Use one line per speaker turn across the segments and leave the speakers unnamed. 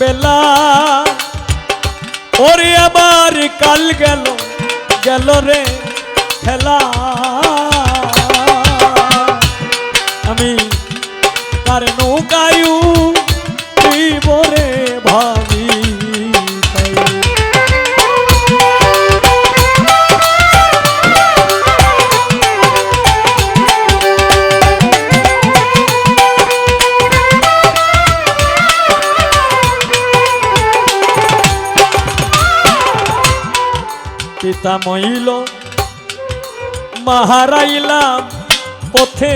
বেলা। ওরে আবার কাল গেল গেল রে খেলা। পিতা মাহারাইলাম পথে।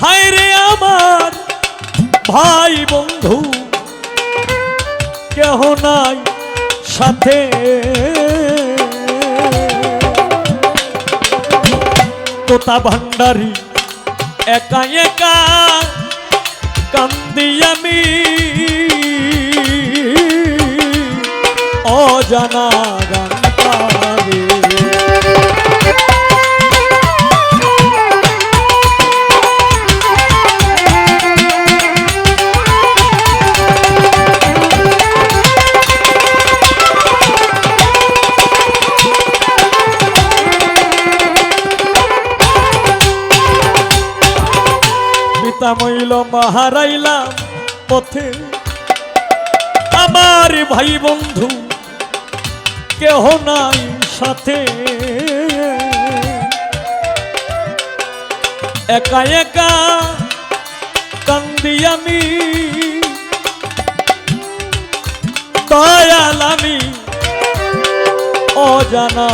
হায় রে আমার ভাই বন্ধু, কেহ নাই সাথে। তোতা ভান্ডারি একা একা কান্দি আমি। অজানা গান পারে পিতা মইল মাহারাইলাম পথে আমার ভাই বন্ধু কেহ নাই সাথে। একা একা কান্দি আমি। দয়াল আমি। অজানা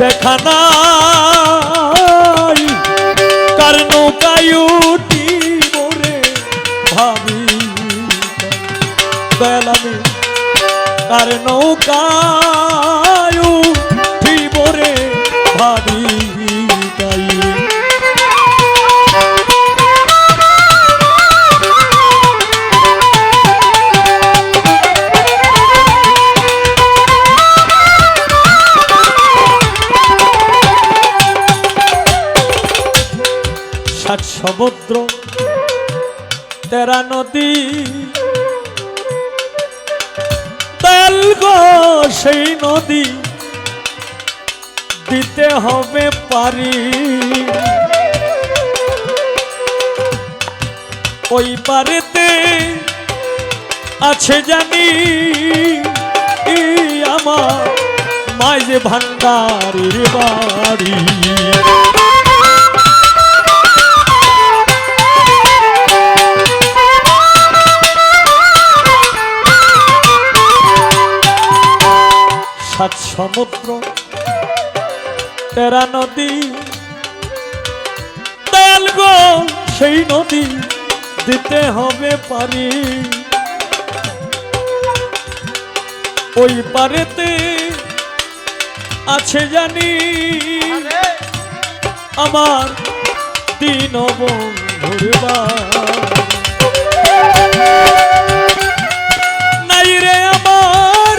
দেখা নাই। কার নৌকায় উঠি মোরে ভাবি। দয়াল আমি কার নৌকায় সাত সমুদ্র, তেরা নদী। তেল সেই নদী, দিতে হবে পারি। ওই পারেতে আছে জানি আমার মাঝ ভান্ডারের বাড়ি। সমুদ্র, তেরা নদী। গো, সেই নদী দিতে হবে পারি। ওই পারেতে আছে জানি আমার দিন বন্ধুর নাই রে আমার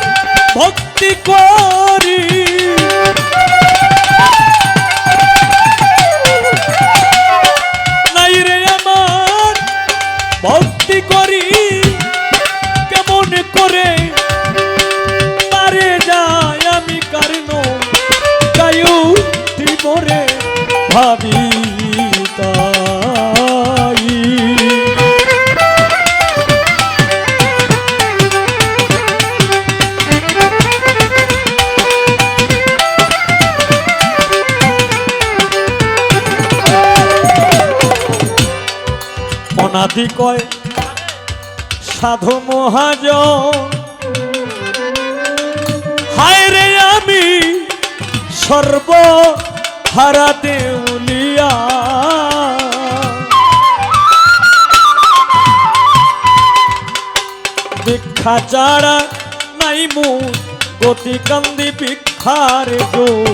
ভক্তি করি ভাবি অনাদি কয় সাধু মহাজ হায় রে আমি সর্ব হারা দেউলিয়া ভিক্ষা চারা নাই মু গতি কান্দি ভিক্ষার জোল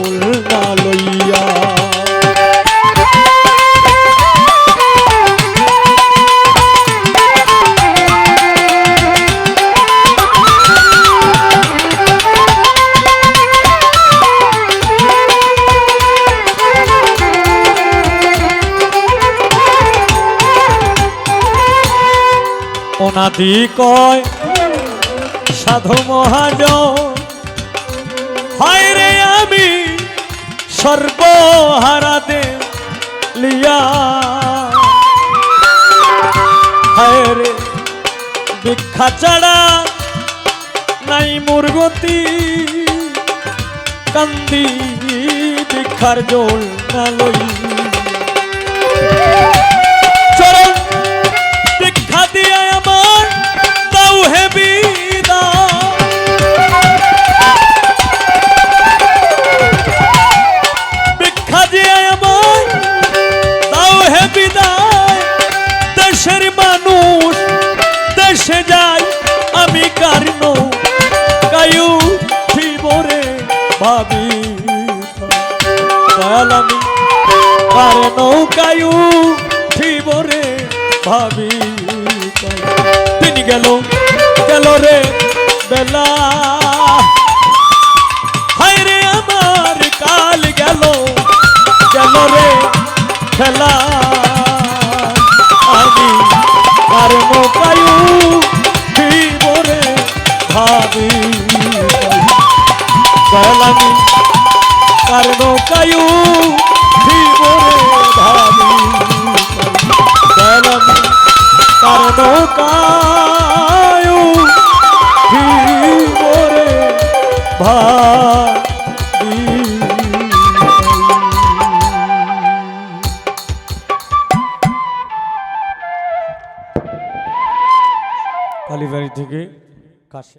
অনাদি কয়, সাধু মহাজ রে আমি সর্বহারাতে লিয়া হায় রে ভিক্ষা নাই মুরগতি কান্দি ভিক্ষার জোল না লই। হে বিদায় দীক্ষা দিয়ে আমার দাও হে বিদায়। দেশে যায় আমি কারণ। কায়ু জীবরে ভাবি দয়াল আমি কার নৌকায়ু ঠিবরে ভাবি দিন গেল গেল রে বেলা। হায় রে আমার, কাল গেল গেল রে খেলা। আমি কার নৌকায়ু ঠিবরে ভাবি। আমি কার নৌকায়ু জীবনে ভাবি। দয়ালামি কার নৌকায়ু কালীবাড়ি থেকে কাশি।